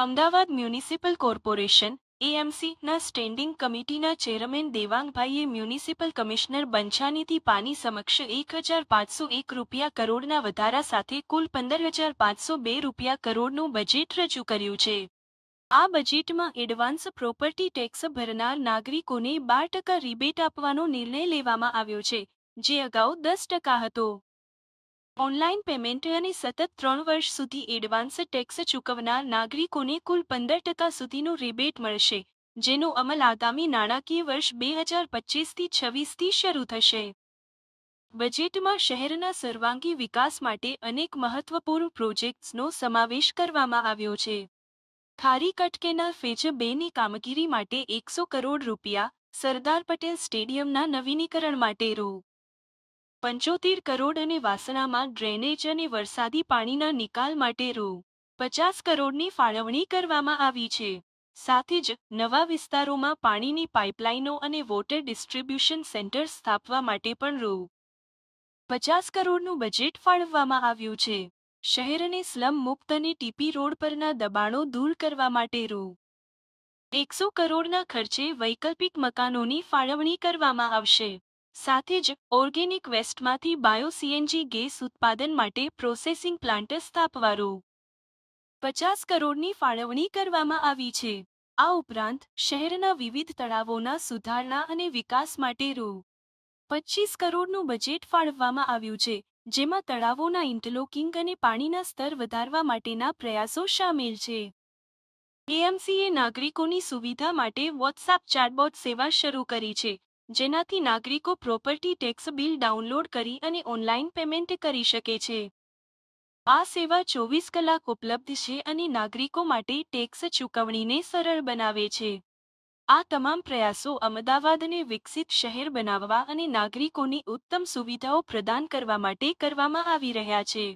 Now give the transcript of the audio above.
Ahmedabad municipal corporation એએમસીના standing કમિટીના chairman દેવાંગભાઈએ મ્યુનિસિપલ કમિશનર બંછાનીથી પાની સમક્ષ એક હજાર પાંચસો એક રૂપિયા કરોડના વધારા સાથે કુલ પંદર હજાર પાંચસો બે રૂપિયા કરોડનું બજેટ રજૂ કર્યું છે. આ બજેટમાં એડવાન્સ પ્રોપર્ટી ટેક્સ ભરનાર નાગરિકોને બાર ટકા રિબેટ આપવાનો નિર્ણય લેવામાં આવ્યો છે, જે અગાઉ દસ ટકા હતો. ઓનલાઈન પેમેન્ટ અને સતત ત્રણ વર્ષ સુધી એડવાન્સ ટેક્સ ચૂકવનાર નાગરિકોને કુલ પંદર ટકા સુધીનું રિબેટ મળશે, જેનો અમલ આગામી નાણાકીય વર્ષ બે હજાર પચીસથી છવ્વીસથી શરૂ થશે. બજેટમાં શહેરના સર્વાંગી વિકાસ માટે અનેક મહત્વપૂર્ણ પ્રોજેક્ટ્સનો સમાવેશ કરવામાં આવ્યો છે. ખારી કટકેના ફેજ બેની કામગીરી માટે એકસો કરોડ રૂપિયા, સરદાર પટેલ સ્ટેડિયમના નવીનીકરણ માટે રૂ. પંચોતેર કરોડ અને વાસણામાં ડ્રેનેજ અને વરસાદી પાણીના નિકાલ માટે રૂ. પચાસ કરોડની ફાળવણી કરવામાં આવી છે. સાથે જ નવા વિસ્તારોમાં પાણીની પાઇપલાઇનો અને વોટર ડિસ્ટ્રીબ્યુશન સેન્ટર સ્થાપવા માટે પણ રૂ. પચાસ કરોડનું બજેટ ફાળવવામાં આવ્યું છે. શહેરને સ્લમ મુક્ત અને ટીપી રોડ પરના દબાણો દૂર કરવા માટે રૂ. એકસો કરોડના ખર્ચે વૈકલ્પિક મકાનોની ફાળવણી કરવામાં આવશે. સાથે જ ઓર્ગેનિક વેસ્ટમાંથી બાયો સીએનજી ગેસ ઉત્પાદન માટે પ્રોસેસિંગ પ્લાન્ટ સ્થાપવા રૂ પચાસ કરોડની ફાળવણી કરવામાં આવી છે. આ ઉપરાંત શહેરના વિવિધ તળાવોના સુધારણા અને વિકાસ માટે રૂ. પચીસ કરોડનું બજેટ ફાળવવામાં આવ્યું છે, જેમાં તળાવોના ઇન્ટરલોકિંગ અને પાણીના સ્તર વધારવા માટેના પ્રયાસો સામેલ છે. એએમસીએ નાગરિકોની સુવિધા માટે વોટ્સએપ ચેટબોટ સેવા શરૂ કરી છે જેનાથી નાગરિકો પ્રોપર્ટી ટેક્સ બિલ ડાઉનલોડ કરી અને ઓનલાઈન પેમેન્ટ કરી શકે છે. આ સેવા ચોવીસ કલાક ઉપલબ્ધ છે અને નાગરિકો માટે ટેક્સ ચૂકવણીને સરળ બનાવે છે. આ તમામ પ્રયાસો અમદાવાદને વિકસિત શહેર બનાવવા અને નાગરિકોની ઉત્તમ સુવિધાઓ પ્રદાન કરવા માટે કરવામાં આવી રહ્યા છે.